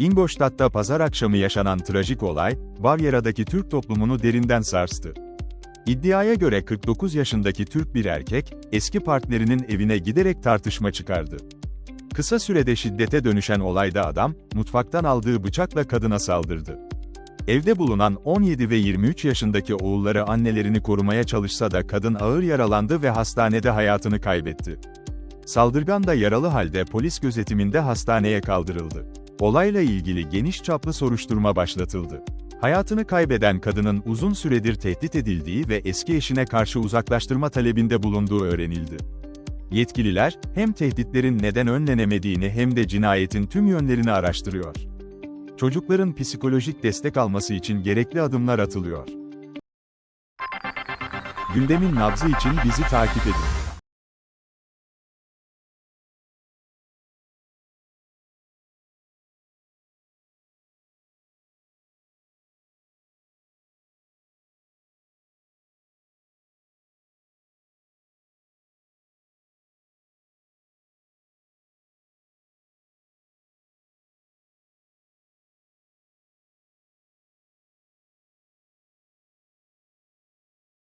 Ingolstadt'ta pazar akşamı yaşanan trajik olay, Bavyera'daki Türk toplumunu derinden sarstı. İddiaya göre 49 yaşındaki Türk bir erkek, eski partnerinin evine giderek tartışma çıkardı. Kısa sürede şiddete dönüşen olayda adam, mutfaktan aldığı bıçakla kadına saldırdı. Evde bulunan 17 ve 23 yaşındaki oğulları annelerini korumaya çalışsa da kadın ağır yaralandı ve hastanede hayatını kaybetti. Saldırgan da yaralı halde polis gözetiminde hastaneye kaldırıldı. Olayla ilgili geniş çaplı soruşturma başlatıldı. Hayatını kaybeden kadının uzun süredir tehdit edildiği ve eski eşine karşı uzaklaştırma talebinde bulunduğu öğrenildi. Yetkililer, hem tehditlerin neden önlenemediğini hem de cinayetin tüm yönlerini araştırıyor. Çocukların psikolojik destek alması için gerekli adımlar atılıyor. Gündemin nabzı için bizi takip edin.